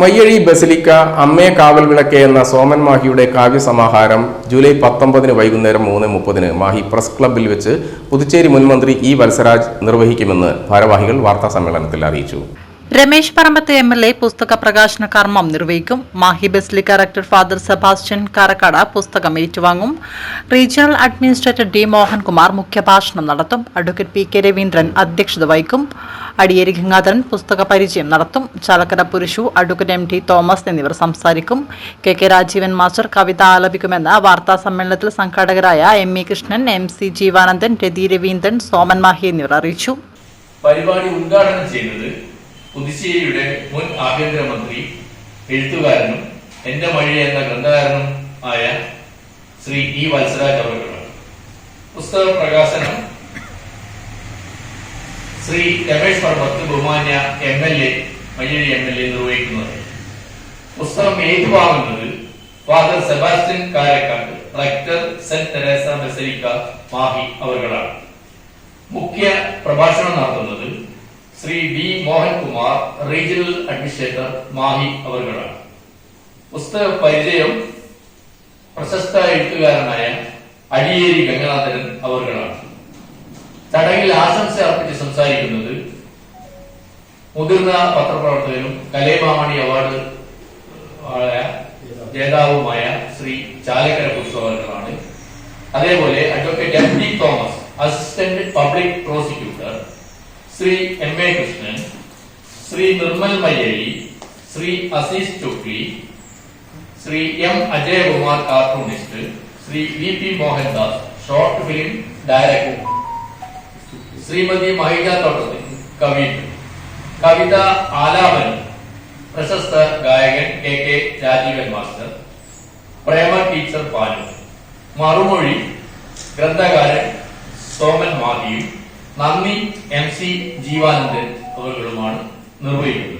Mayyazhi basilica അമ്മേ കാവൽ വിളക്കെ എന്ന സോമൻ മാഹിയുടെ കാവ്യസമാഹാരം ജൂലൈ പത്തൊമ്പതിന് വൈകുന്നേരം മൂന്ന് മുപ്പതിന് മാഹി പ്രസ് ക്ലബ്ബിൽ വെച്ച് പുതുച്ചേരി മുൻമന്ത്രി ഇ വത്സരാജ് നിർവഹിക്കുമെന്ന് ഭാരവാഹികൾ വാർത്താ സമ്മേളനത്തിൽ അറിയിച്ചു. Ramesh Parambath M L A പുസ്തക പ്രകാശന കർമ്മം നിർവഹിക്കും. മാഹി ബസ്ലി ഡയറക്ടർ ഫാദർ സെബാസ്റ്റ്യൻ കാരക്കാട് പുസ്തകം ഏറ്റുവാങ്ങും. റീജിയണൽ അഡ്മിനിസ്ട്രേറ്റർ ഡി മോഹൻകുമാർ മുഖ്യഭാഷണം നടത്തും. അഡ്വക്കേറ്റ് പി കെ രവീന്ദ്രൻ അധ്യക്ഷത വഹിക്കും. അടിയേരി ഗംഗാധരൻ പുസ്തക പരിചയം നടത്തും. Chalakkara Purushu advocate M T Thomas എന്നിവർ സംസാരിക്കും. കെ കെ രാജീവൻ മാസ്റ്റർ കവിത ആലപിക്കുമെന്ന് വാർത്താ സമ്മേളനത്തിൽ സംഘാടകരായ M E Krishnan M C Jeevanandan Rathi Raveendran Soman Mahe എന്നിവർ അറിയിച്ചു. പരിപാടി ഉദ്ഘാടനം ചെയ്യുന്നത് പുതുച്ചേരിയുടെ മുൻ ആഭ്യന്തരമന്ത്രി എഴുത്തുകാരനും എന്റെ മഴ എന്ന ഗ്രന്ഥകാരനും ആയ ശ്രീ ഇ വത്സരാജ് അവരുടെ പുസ്തക പ്രകാശനം ശ്രീ രമേശ് പർവത്ത് ബഹുമാന്യ M L A Mayyazhi M L A നിർവഹിക്കുന്നത്. പുസ്തകം ഏറ്റുവാങ്ങുന്നത് father Sebastian Karakkad rector saint Teresa basilica Mahe അവർകളാണ് മുഖ്യ പ്രഭാഷണം നടത്തുന്നത് Shri B Mohankumar regional administrator Mahe അവർകളാണ് പുസ്തക പരിചയം പ്രശസ്ത എഴുത്തുകാരനായ അടിയേരി ഗംഗനാഥൻ അവർകളാണ് ചടങ്ങിൽ ആശംസ അർപ്പിച്ച് സംസാരിക്കുന്നത് മുതിർന്ന പത്രപ്രവർത്തകനും കലേമാമണി അവാർഡ് ജേതാവുമായ ശ്രീ ചാലക്കര പുസ്തകങ്ങളാണ് അതേപോലെ advocate M T Thomas assistant public prosecutor Shri M A Krishnan Shri Nirmal Mayyazhi Shri Azeez Chukli Shri M Ajayakumar cartoonist Shri V P Mohandas short film director. Shrimati Mahija Thottathil കവി കവിത ആലാപൻ പ്രശസ്ത ഗായകൻ K K Rajeevan master. Prema teacher പാലു മറുമൊഴി ഗ്രന്ഥകാരൻ സോമൻ മാഹിയും. നന്ദി M C Jeevanandan അവരുകളുമാണ്. നിർവഹിക്കുന്നത്